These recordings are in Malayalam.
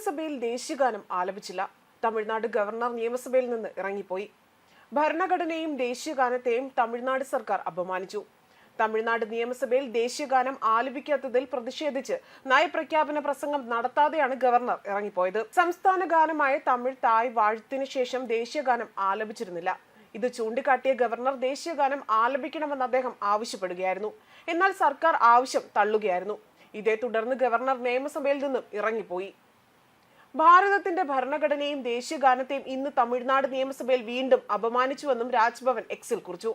നിയമസഭയിൽ ദേശീയഗാനം ആലപിച്ചില്ല. തമിഴ്നാട് ഗവർണർ നിയമസഭയിൽ നിന്ന് ഇറങ്ങിപ്പോയി. ഭരണഘടനയും ദേശീയഗാനത്തെയും തമിഴ്നാട് സർക്കാർ അപമാനിച്ചു. തമിഴ്നാട് നിയമസഭയിൽ ദേശീയഗാനം ആലപിക്കാത്തതിൽ പ്രതിഷേധിച്ച് നയപ്രഖ്യാപന പ്രസംഗം നടത്താതെയാണ് ഗവർണർ ഇറങ്ങിപ്പോയത്. സംസ്ഥാന ഗാനമായ തമിഴ് തായ് വാഴ്ത്തിനു ശേഷം ദേശീയഗാനം ആലപിച്ചിരുന്നില്ല. ഇത് ചൂണ്ടിക്കാട്ടിയ ഗവർണർ ദേശീയഗാനം ആലപിക്കണമെന്ന് അദ്ദേഹം ആവശ്യപ്പെടുകയായിരുന്നു. എന്നാൽ സർക്കാർ ആവശ്യം തള്ളുകയായിരുന്നു. ഇതേ തുടർന്ന് ഗവർണർ നിയമസഭയിൽ നിന്നും ഇറങ്ങിപ്പോയി. ഭാരതത്തിന്റെ ഭരണഘടനയും ദേശീയഗാനത്തെയും ഇന്ന് തമിഴ്നാട് നിയമസഭയിൽ വീണ്ടും അപമാനിച്ചുവെന്നും രാജ്ഭവൻ എക്സിൽ കുറിച്ചു.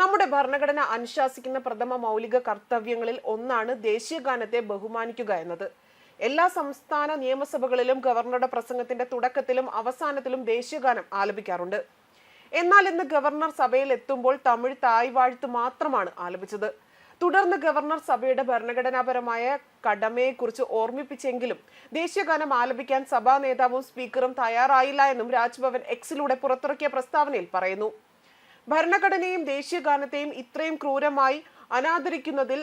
നമ്മുടെ ഭരണഘടന അനുശാസിക്കുന്ന പ്രഥമ മൗലിക കർത്തവ്യങ്ങളിൽ ഒന്നാണ് ദേശീയഗാനത്തെ ബഹുമാനിക്കുക എന്നത്. എല്ലാ സംസ്ഥാന നിയമസഭകളിലും ഗവർണറുടെ പ്രസംഗത്തിന്റെ തുടക്കത്തിലും അവസാനത്തിലും ദേശീയഗാനം ആലപിക്കാറുണ്ട്. എന്നാൽ ഇന്ന് ഗവർണർ സഭയിൽ എത്തുമ്പോൾ തമിഴ് തായ് വാഴ്ത്ത് മാത്രമാണ് ആലപിച്ചത്. തുടർന്ന് ഗവർണർ സഭയുടെ ഭരണഘടനാപരമായ കടമയെക്കുറിച്ച് ഓർമ്മിപ്പിച്ചെങ്കിലും ദേശീയഗാനം ആലപിക്കാൻ സഭാ നേതാവും സ്പീക്കറും തയ്യാറായില്ല എന്നും രാജ്ഭവൻ എക്സിലൂടെ പുറത്തിറക്കിയ പ്രസ്താവനയിൽ പറയുന്നു. ഭരണഘടനയും ദേശീയഗാനത്തെയും ഇത്രയും ക്രൂരമായി അനാദരിക്കുന്നതിൽ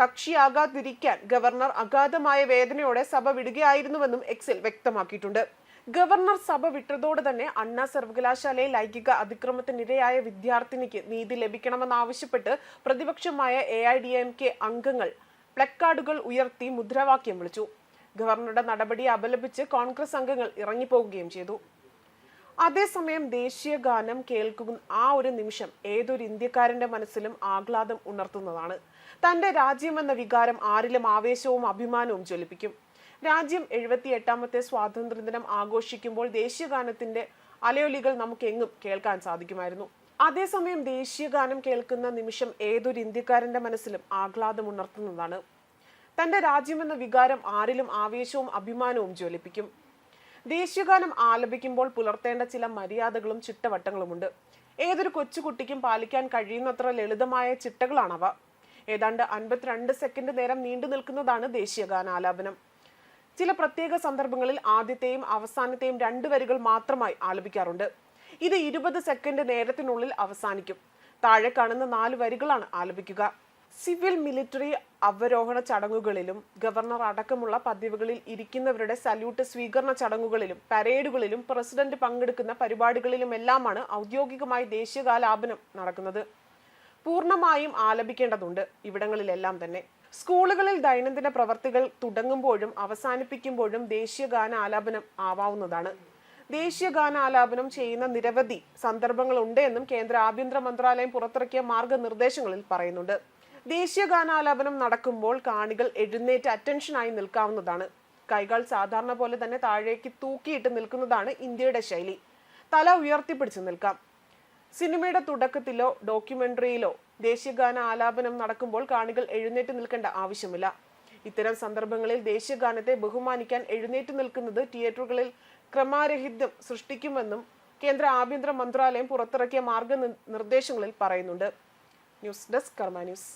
കക്ഷിയാകാതിരിക്കാൻ ഗവർണർ അഗാധമായ വേദനയോടെ സഭ വിടുകയായിരുന്നുവെന്നും എക്സിൽ വ്യക്തമാക്കിയിട്ടുണ്ട്. ഗവർണർ സഭ വിട്ടതോടെ തന്നെ അണ്ണാ സർവകലാശാലയെ ലൈംഗിക അതിക്രമത്തിനിരയായ വിദ്യാർത്ഥിനിക്ക് നീതി ലഭിക്കണമെന്നാവശ്യപ്പെട്ട് പ്രതിപക്ഷമായ A I D M K അംഗങ്ങൾ പ്ലക്കാർഡുകൾ ഉയർത്തി മുദ്രാവാക്യം വിളിച്ചു. ഗവർണറുടെ നടപടിയെ അപലപിച്ച് കോൺഗ്രസ് അംഗങ്ങൾ ഇറങ്ങിപ്പോകുകയും ചെയ്തു. അതേസമയം ദേശീയ ഗാനം കേൾക്കുന്ന ആ ഒരു നിമിഷം ഏതൊരു ഇന്ത്യക്കാരന്റെ മനസ്സിലും ആഹ്ലാദം ഉണർത്തുന്നതാണ്. തന്റെ രാജ്യമെന്ന വികാരം ആരിലും ആവേശവും അഭിമാനവും ജ്വലിപ്പിക്കും. രാജ്യം എഴുപത്തി എട്ടാമത്തെ സ്വാതന്ത്ര്യദിനം ആഘോഷിക്കുമ്പോൾ ദേശീയഗാനത്തിന്റെ അലയൊലികൾ നമുക്ക് എങ്ങും കേൾക്കാൻ സാധിക്കുമായിരുന്നു. അതേസമയം ദേശീയഗാനം കേൾക്കുന്ന നിമിഷം ഏതൊരു ഇന്ത്യക്കാരന്റെ മനസ്സിലും ആഹ്ലാദം ഉണർത്തുന്നതാണ്. തന്റെ രാജ്യമെന്ന വികാരം ആരിലും ആവേശവും അഭിമാനവും ജ്വലിപ്പിക്കും. ദേശീയഗാനം ആലപിക്കുമ്പോൾ പുലർത്തേണ്ട ചില മര്യാദകളും ചിട്ടവട്ടങ്ങളുമുണ്ട്. ഏതൊരു കൊച്ചുകുട്ടിക്കും പാലിക്കാൻ കഴിയുന്നത്ര ലളിതമായ ചിട്ടകളാണവ. ഏതാണ്ട് അൻപത്തിരണ്ട് സെക്കൻഡ് നേരം നീണ്ടു നിൽക്കുന്നതാണ് ദേശീയഗാനാലാപനം ചില പ്രത്യേക സന്ദർഭങ്ങളിൽ ആദ്യത്തെയും അവസാനത്തെയും രണ്ട് വരികൾ മാത്രമായി ആലപിക്കാറുണ്ട്. ഇത് ഇരുപത് സെക്കൻഡ് നേരത്തിനുള്ളിൽ അവസാനിക്കും. താഴെ കാണുന്ന നാല് വരികളാണ് ആലപിക്കുക. സിവിൽ മിലിറ്ററി അവരോഹണ ചടങ്ങുകളിലും ഗവർണർ അടക്കമുള്ള പദവികളിൽ ഇരിക്കുന്നവരുടെ സല്യൂട്ട് സ്വീകരണ ചടങ്ങുകളിലും പരേഡുകളിലും പ്രസിഡന്റ് പങ്കെടുക്കുന്ന പരിപാടികളിലുമെല്ലാമാണ് ഔദ്യോഗികമായി ദേശീയകാലാപനം നടക്കുന്നത്. പൂർണമായും ആലപിക്കേണ്ടതുണ്ട് ഇവിടങ്ങളിലെല്ലാം തന്നെ. സ്കൂളുകളിൽ ദൈനംദിന പ്രവർത്തികൾ തുടങ്ങുമ്പോഴും അവസാനിപ്പിക്കുമ്പോഴും ദേശീയ ഗാന ആലാപനം ആവാവുന്നതാണ്. ദേശീയ ഗാന ആലാപനം ചെയ്യുന്ന നിരവധി സന്ദർഭങ്ങളുണ്ട് എന്നും കേന്ദ്ര ആഭ്യന്തര മന്ത്രാലയം പുറത്തിറക്കിയ മാർഗനിർദ്ദേശങ്ങളിൽ പറയുന്നുണ്ട്. ദേശീയ ഗാനാലാപനം നടക്കുമ്പോൾ കാണികൾ എഴുന്നേറ്റ് അറ്റൻഷനായി നിൽക്കാവുന്നതാണ്. കൈകൾ സാധാരണ പോലെ തന്നെ താഴേക്ക് തൂക്കിയിട്ട് നിൽക്കുന്നതാണ് ഇന്ത്യയുടെ ശൈലി. തല ഉയർത്തിപ്പിടിച്ച് നിൽക്കാം. സിനിമയുടെ തുടക്കത്തിലോ ഡോക്യുമെന്ററിയിലോ ദേശീയഗാന ആലാപനം നടക്കുമ്പോൾ കാണികൾ എഴുന്നേറ്റ് നിൽക്കേണ്ട ആവശ്യമില്ല. ഇത്തരം സന്ദർഭങ്ങളിൽ ദേശീയഗാനത്തെ ബഹുമാനിക്കാൻ എഴുന്നേറ്റ് നിൽക്കുന്നത് തിയേറ്ററുകളിൽ ക്രമാരഹിതം സൃഷ്ടിക്കുമെന്നും കേന്ദ്ര ആഭ്യന്തര മന്ത്രാലയം പുറത്തിറക്കിയ മാർഗനിർദ്ദേശങ്ങളിൽ പറയുന്നുണ്ട്. News desk Karma news.